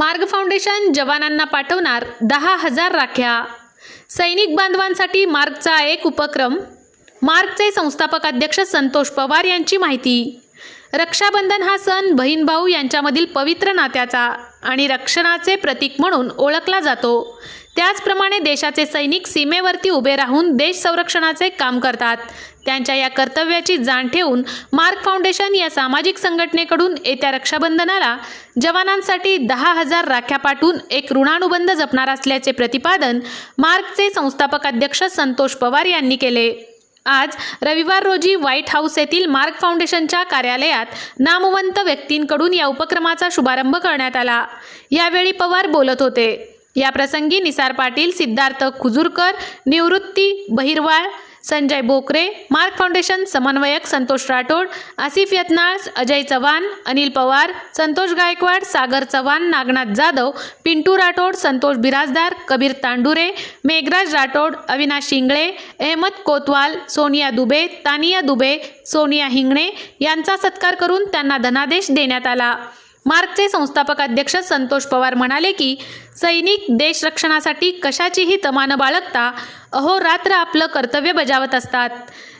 मार्ग फाउंडेशन जवानांना पाठवणार दहा हजार राख्या. सैनिक बांधवांसाठी मार्गचा एक उपक्रम. मार्गचे संस्थापक अध्यक्ष संतोष पवार यांची माहिती. रक्षाबंधन हा सण बहीण भाऊ यांच्यामधील पवित्र नात्याचा आणि रक्षणाचे प्रतीक म्हणून ओळखला जातो. त्याचप्रमाणे देशाचे सैनिक सीमेवरती उभे राहून देश संरक्षणाचे काम करतात. त्यांच्या या कर्तव्याची जाण ठेवून मार्क फाउंडेशन या सामाजिक संघटनेकडून येत्या रक्षाबंधनाला जवानांसाठी दहा हजार राख्या पाठवून एक ऋणानुबंध जपणार असल्याचे प्रतिपादन मार्कचे संस्थापक अध्यक्ष संतोष पवार यांनी केले. आज रविवार रोजी व्हाईट हाऊस येथील मार्क फाउंडेशनच्या कार्यालयात नामवंत व्यक्तींकडून या उपक्रमाचा शुभारंभ करण्यात आला. यावेळी पवार बोलत होते. या प्रसंगी निसार पाटील सिद्धार्थ खुजूरकर निवृत्ती बहिरवाळ संजय बोकरे मार्क फाउंडेशन समन्वयक संतोष राठोड आसिफ यत्नाळ अजय चव्हाण अनिल पवार संतोष गायकवाड सागर चव्हाण नागनाथ जाधव पिंटू राठोड संतोष बिराजदार कबीर तांडुरे मेघराज राठोड अविनाश शिंगळे अहमद कोतवाल सोनिया दुबे तानिया दुबे सोनिया हिंगणे यांचा सत्कार करून त्यांना धनादेश देण्यात आला. मार्कचे संस्थापक अध्यक्ष संतोष पवार म्हणाले की सैनिक देश रक्षणासाठी कशाचीही तमान बाळगता अहोरात्र आपलं कर्तव्य बजावत असतात.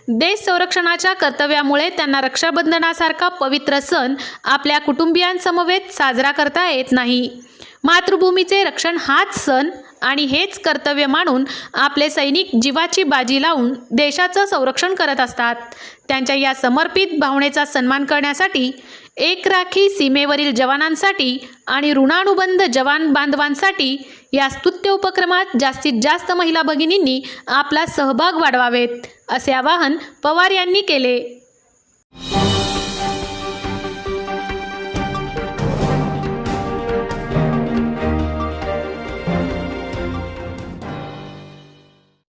देश संरक्षणाच्या कर्तव्यामुळे त्यांना रक्षाबंधनासारखा पवित्र सण आपल्या कुटुंबियांसमवेत साजरा करता येत नाही. मातृभूमीचे रक्षण हाच सण आणि हेच कर्तव्य मानून आपले सैनिक जीवाची बाजी लावून देशाचं संरक्षण करत असतात. त्यांच्या या समर्पित भावनेचा सन्मान करण्यासाठी एक राखी सीमेवरील जवानांसाठी आणि ऋणानुबंध जवान बांधवांसाठी या स्तुत्य उपक्रमात जास्तीत जास्त महिला भगिनींनी आपला सहभाग वाढवावेत असे आवाहन पवार यांनी केले.